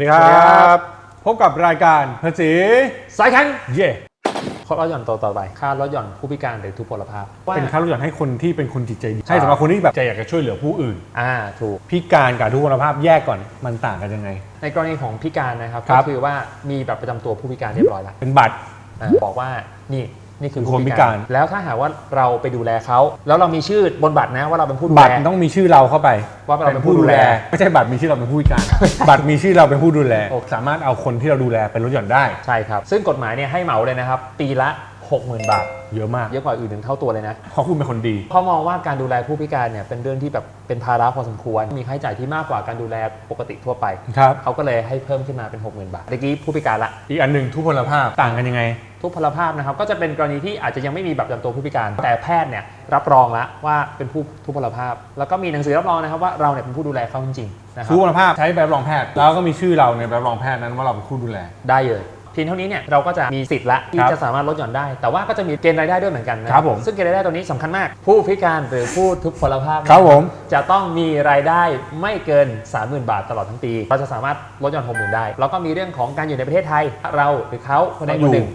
วัสดีครับ พบกับรายการภาษีสายแข็งเย่ข้อลดหย่อนต่อต่อไปค่าลดหย่อนผู้พิการหรือทุพพลภาพว่าเป็นค่าลดหย่อนให้คนที่เป็นคนจิตใจดีใช่สำหรับคนที่แบบใจอยากจะช่วยเหลือผู้อื่น อ่าถูกพิการกับทุพพลภาพแยกก่อนมันต่างกันยังไง ในกรณีของพิการนะครับครัก็บคือว่ามีบัตรประจำตัวผู้พิการเรียบร้อยแล้วเป็นบัตรอ่าบอกว่านี่ นี่คือคนพิการ แล้วถ้าหากว่าเราไปดูแลเขาแล้วเรามีชื่อบนบัตรนะว่าเราเป็นผู้ดูบัตแลรต้องมีชื่อเราเข้าไปว่าเราเป็นผู้ดูแล ไม่ใช่บัตรมีชื่อเราเป็นผู้พิการ บัตรมีชื่อเราเป็นผู้ดูแลโอเคสามารถเอาคนที่เราดูแลเป็นลดหย่อนได้ใช่ครับ ซึ่งกฎหมายเนี่ยให้เหมาเลยนะครับ ปีละ 60,000 บาท เยอะมาก เยอะกว่าอื่นถึงเท่าตัวเลยนะ เพราะคุณเป็นคนดีเพราะมองว่าการดูแลผู้พิการเนี่ยเป็นเรื่องที่แบบเป็นภาระพอสมควร มีค่าใช้จ่ายที่มากกว่าการดูแลปกติทั่วไป ครับ เขาก็เลยให้เพิ่มขึ้นมาเป็น 60,000 บาทเมื่อกี้ผู้พิการละ อีกอันหนึ่งทุพพลภาพต่างกันยังไง ทุพพลภาพนะครับก็จะเป็นกรณีที่อาจจะยังไม่มีบัตรประจำตัวผู้พิการ แต่แพทย์เนี่ยรับรองแล้วว่าเป็นผู้ทุพพลภาพ แล้วก็มีหนังสือรับรองนะครับว่าเราเนี่ยเป็นผู้ดูแลเขาจริงๆนะครัทุบพพลภาพใช้ใบรับรองแพทย์ แล้วก็มีชื่อเราในใบรับรองแพทย์นั้นว่าเราเป็นผู้ดูแล ได้เลย เพียงเท่านี้เนี่ยเราก็จะมีสิทธิ์ละที่ครับจะสามารถลดหย่อนได้ แต่ว่าก็จะมีเกณฑ์รายได้ด้วยเหมือนกันนะครับผมซึ่งเกณฑ์รายได้ตัวนี้สำคัญมาก ผู้พิการหรือผู้ทุพพลภาพครับผมจะต้องมีรายได้ไม่เกิน 30,000 บาทตลอดทั้งปี เราจะสามารถลดหย่อน 60,000 ได้ แล้วก็มีเรื่องของการอยู่ในประเทศไทยเราหรือเขาคนใดคนหนึ่ง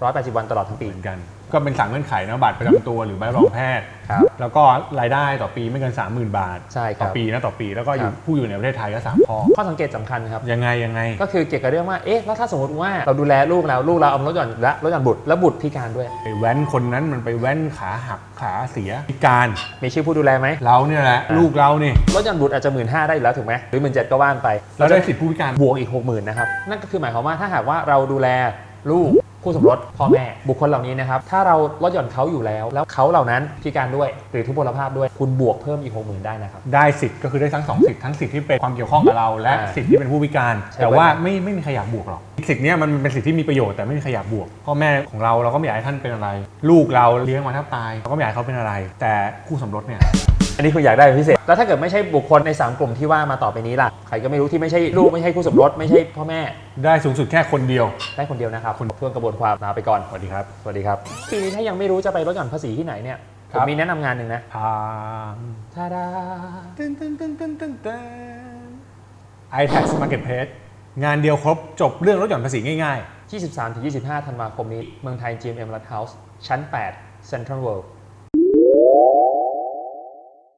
180 วันตลอดทั้งปีเหมือนกัน ก็เป็นสามเงื่อนไขนะบัตรประจำตัวหรือใบรับรองแพทย์ครับ แล้วก็รายได้ต่อปีไม่เกิน 30,000 บาท ใช่คต่รัอบปีนะต่อปีแล้วก็อยู่ครับ ผู้อยู่ในประเทศไทยก็สามข้อข้อสังเกตสำคัญครับ ยังไงยังไง ก็คือเกี่ยวกับเรื่องว่า เอ๊ะ แล้วถ้าสมมติว่าเราดูแลลูกแล้วลูกเราเอามาลดหย่อนและลดหย่อนบุตรแล้วบุตรพิการด้วย ไปแว้นคนนั้นมันไปแว้นขาหักขาเสียพิการมีชื่อผู้ดูแลไหมเราเนี่ยแหละอ่าลูกเรานี่ลดหย่อนบุตรอาจจะหมื่นห้าได้อยู่แล้วถูกไหมหรือหมื่นเจ็ดก็ว่านไปเราได้สิทธิผู้พิการบวกอีกหกหมื่นนะครับ นั่นก็คือหมายความว่าถ้าหากว่าเราดูแลลูก คู่สมรสพ่อแม่ บุคคลเหล่านี้นะครับ ถ้าเราลดหย่อนเขาอยู่แล้ว แล้วเขาเหล่านั้นพิการด้วยหรือทุพพลภาพด้วยคุณบวกเพิ่มอีกหกหมื่นได้นะครับ ได้สิทธิ์ก็คือได้ทั้งสองสิทธิ์ทั้งสิทธิ์ที่เป็นความเกี่ยวข้องกับเรา และอ่าสิทธิ์ที่เป็นผู้พิการ ใช่แต่ว่าไม่ไม่มีใครอยากบวกหรอกสิทธิ์เนี้ยมันเป็นสิทธิ์ที่มีประโยชน์แต่ไม่มีใครอยากบวกพ่อแม่ของเราเราก็ไม่อยากให้ท่านเป็นอะไร ลูกเราเลี้ยงมาแทบตายเราก็ไม่อยากให้เขาเป็นอะไร แต่คู่สมรสเนี่ย อันนี้คุณอยากได้เป็นพิเศษ แล้วถ้าเกิดไม่ใช่บุคคลในสามกลุ่มที่ว่ามาต่อไปนี้ล่ะ ใครก็ไม่รู้ที่ไม่ใช่ลูกไม่ใช่คู่สมรสไม่ใช่พ่อแม่ ได้สูงสุดแค่คนเดียว ได้คนเดียวนะครับคุณเพื่อกระบวนความลาไปก่อน สวัสดีครับ สวัสดีครับ ปีนี้ถ้ายังไม่รู้จะไปลดหย่อนภาษีที่ไหนเนี่ย คผรับมมีแนะนำงานหนึ่งนะทางทาดาตึ้งตึ้งตึ้งตึ้งตึ้งตึ้ง iTax Marketplace งานเดียวครบจบเรื่องลดหย่อนภาษีง่าย23-25 ธันวาคมนี้ เมืองไทย GMM Rat House ชั้น 8 Central World